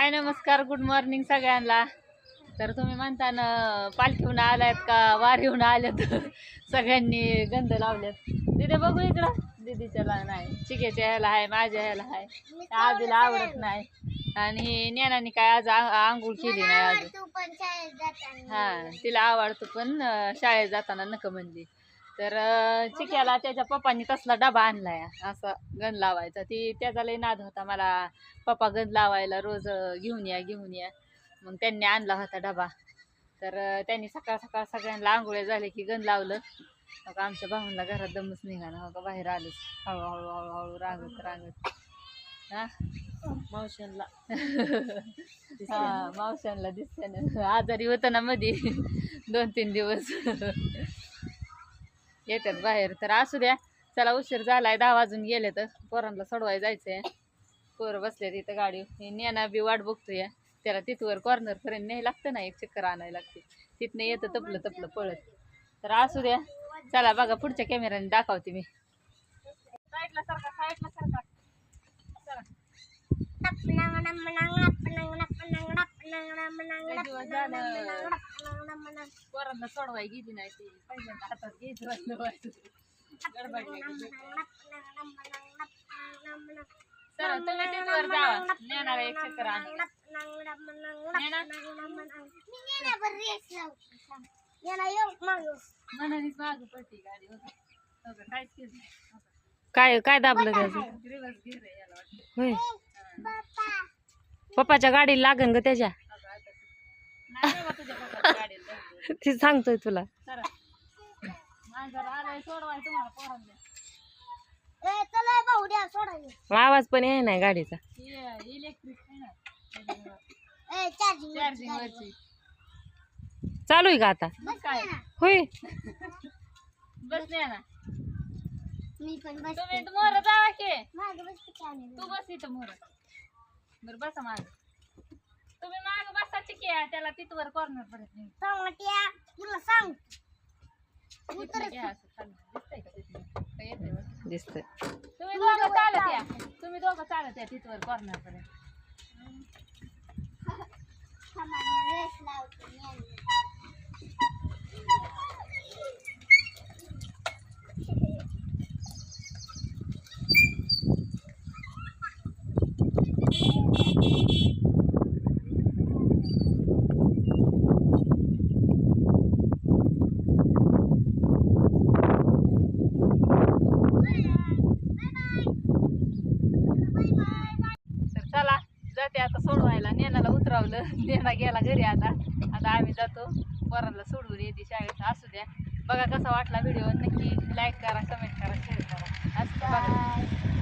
हाय नमस्कार good morning सगळ्यांना. तर तुम्ही म्हणता ना पालखीहून आल्यात का वारीहून आल्यात? सगळ्यांनी गंध लावल्यात. तिथे बघू इकडं. दीदीच्या ला नाही चिकेच्या ह्याला आहे माझ्या ह्याला आहे. आजीला आवडत नाही. आणि ज्ञानाने काय आज आंघोळ केली नाही जाताना. हा तिला आवडतो पण शाळेत जाताना नका म्हणली. तर चिक्याला त्याच्या पप्पांनी तसला डबा आणलाय. असा गण लावायचा. ती त्याचा लय नाद होता मला. पप्पा गंध लावायला रोज घेऊन या घेऊन या. मग त्यांनी आणला होता डबा. तर त्यांनी सकाळ सकाळ सगळ्यांना आंघोळ्या झाले की गंध लावलं. मग आमच्या भाऊंना घरात दमच निघाला. हो का? बाहेर आलोच. हळूहळू हळूहळू रांगत रांगत. हा? मावशांना हा मावशांना दिसते ना. आजारी होतं ना मध्ये दोन तीन दिवस. येतात बाहेर. तर असू द्या चला उशीर झालाय दहा वाजून गेले तर पोरांना सोडवाय जायचंय. पोरं बसले तिथं गाडी नेना बी वाट बघतोय. त्याला तिथवर कॉर्नर पर्यंत न्याय लागतं ना एक चक्कर आणायला लागते. तिथनं येतं तपलं तपलं पळत. तर असू द्या चला बघा पुढच्या कॅमेऱ्याने दाखवते मी. साईडला सारखा साईडला सारखा चला लय दिवस झालं. पोरांना सोडवाय गेली नाही ती पहिल्यांदा हातात घ्यायचं राहिलं वाटतं. गडबडल्या गेली. चला तुम्ही तिथवर जावा नेणार एक चक्कर आणायला मनानेच मागं पडते गाडी हो का? हो का? काहीच केलं नाही. हो का? काय काय दाबलं त्याचं रिवर्स गिर रे याला वाटतं. होय हा. पप्पाच्या गाडीला लागन ग त्याच्या हो का? आता- नाही बाबा तुझ्या पप्पाच्या गाडीला जाऊ. ती सांगतोय तुला. आवाज पण आहे नाही गाडीचा. इलेक्ट्रिक आहे ना वरची. चालू आहे का आता? होय. बसले ना मी पण बस तुम्ही मोर जावा की. मागं आम्ही? तू बस इथं मोर. बर बसा माग. तुम्ही माग बसा टिके त्याला तिथवर कॉर्नर पडत नाही. सांगत्या, तुला सांग? का येतंय वरती? दिसतंय. तुम्ही दोघं चालत या. तुम्ही दोघं चालत या तिथवर कॉर्नर पर्यंत. थांबा, मी लावलं. नेणा गेला घरी आता. आता आम्ही जातो. पोरांना सोडून येते शाळेत. असू द्या. बघा कसा वाटला व्हिडिओ नक्की लाईक करा कमेंट करा शेअर करा. असं बघा.